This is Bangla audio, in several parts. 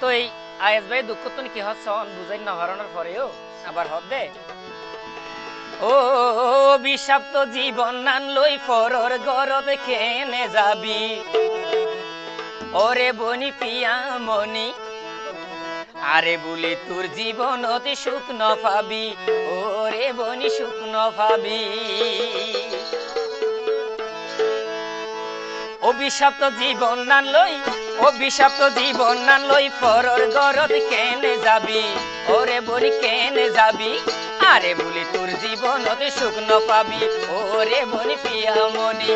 তো এই আয়েস ভাই দুঃখ তো কি হচ্ছন বুঝাই না হরানোর পরেও। আবার হবে ও বিষাক্ত জীবন নান লই পরর গরদ খেনে যাবি? ওরে বনি পিয়া মনি, আরে বলি তোর জীবন অতি সুখ ন পাবি ওরে বনি সুখ ন পাবি অভিশপ্ত জীবন নান লই অভিশপ্ত জীবন নান লই, পরর গরদ কেনে যাবি? ওরে বলি কেনে যাবি? আরে বলি তোর জীবন অতি সুখ ন পাবি। ওরে বনি পিয়া মনি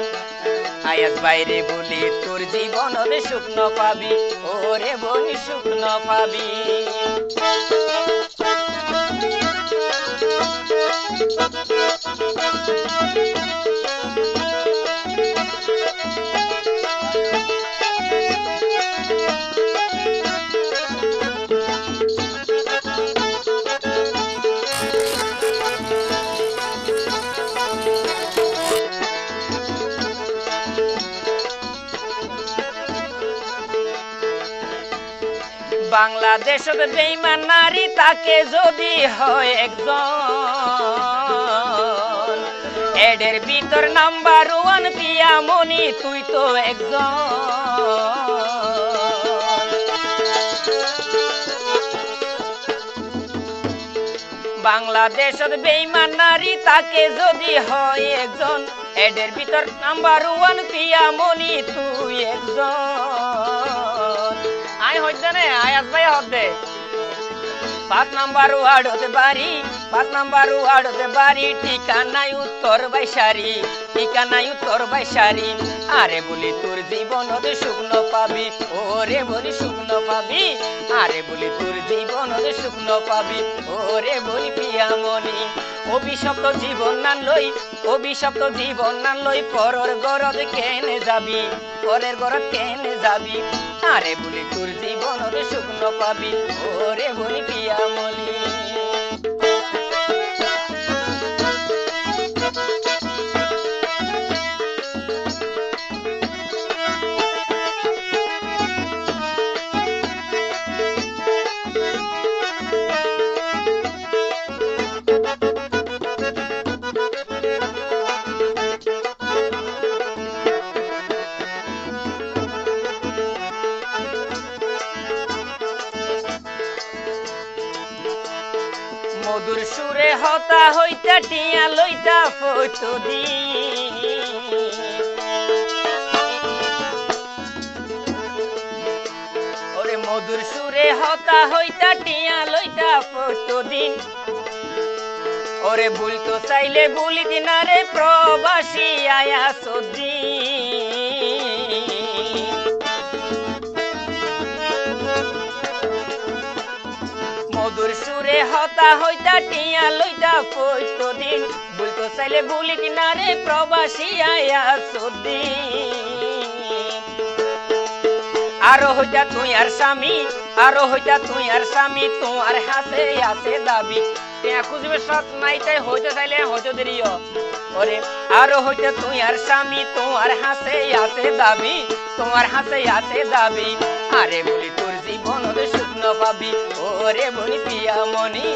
আয়াস বাইরে বলি তোর জীবন অতি সুখ ন পাবি। ওরে বনি সুখ ন পাবি। বাংলাদেশত বেইমান নারী তাকে যদি হয় একজন। এডের ভিতর নাম্বার ওয়ান পিয়া মনি তুই তো একজন। বাংলাদেশত বেইমান নারী তাকে যদি হয় একজন। এডের ভিতর নাম্বার ওয়ান পিয়া মনি তুই একজন। হইতে নে আয়াস ভাই হতে পাঁচ নাম্বার ওয়ার্ড হতে পারি পাঁচ নাম্বার ওয়ার্ড হতে পারি ঠিকানাই উত্তর বাইশারি ঠিকানাই উত্তর বাইশারি আরে বলি তোর জীবন হতে শুকনো পাবি, ওরে বলি শুকনো পাবি। আরে বলি তোর জীবন হতে শুকনো পাবি, ওরে বলি পিয়ামনি অভিশপ্ত জীবন নান লই, অভিশপ্ত জীবন নান লই পরর গরদ কেনে যাবি, পরের গরদ কেনে যাবি। আরে বলি তোর জীবন শুকনো পাবি, ওরে বলি মনে মধুর সুরে হতা হইতা টিয়া লইতা ফটো দি। ওরে মধুর সুরে হতা হইতা টিয়া লইতা ফটো দিন ওরে ভুল তো চাইলে ভুলি দিনারে প্রবাসী আয়া সদিন মধুর সুরে হতা হইতা টিয়া লইতা দিন বলতো চাইলে বলি কিনারে প্রবাসী আয়া সদিন। আরও হইতা তুই আর স্বামী, আরও হইতা তুই আর স্বামী, তোমার হাসে আছে দাবি। খুঁজবে সৎ নাই তাই হইতে চাইলে হইতে ওরে, আরও হইতে তুই আর স্বামী, তোমার হাসে আছে দাবি, তোমার হাসে আছে দাবি। আরে বলি তোর জীবন হতে শুকনো পাবি। ওরে বলি পিয়া মনি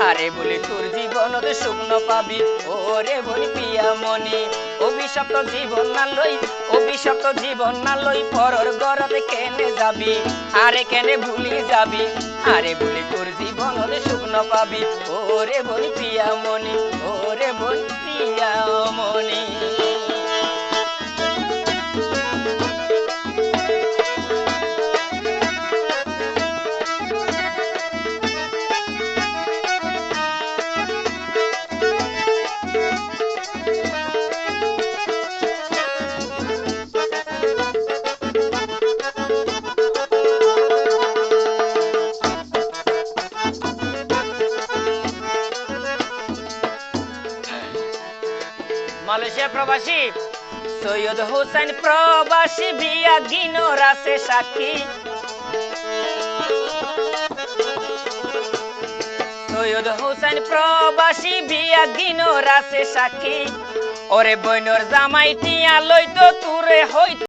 আরে বলি তোর জীবন হতে শুকনো পাবি। ওরে বলি পিয়া মনি অভিশপ্ত জীবন না লই, অভিশপ্ত জীবন না লই পরর গরতে কেনে যাবি? আরে কেনে ভুলি যাবি? আরে বলি তোর জীবন হতে শুকনো পাবি। ওরে বলি পিয়া মনি ওরে বলি পিয়া মনি মালয়েশিয়া প্রবাসী। সৈয়দ হোসেন প্রবাসী বিয়া গিনো রাসে সাক্ষী। সৈয়দ হোসেন প্রবাসী বিয়া গিনো রাসে সাক্ষী। ওরে বইনর জামাই টিয়া লইতো তুরে হইতো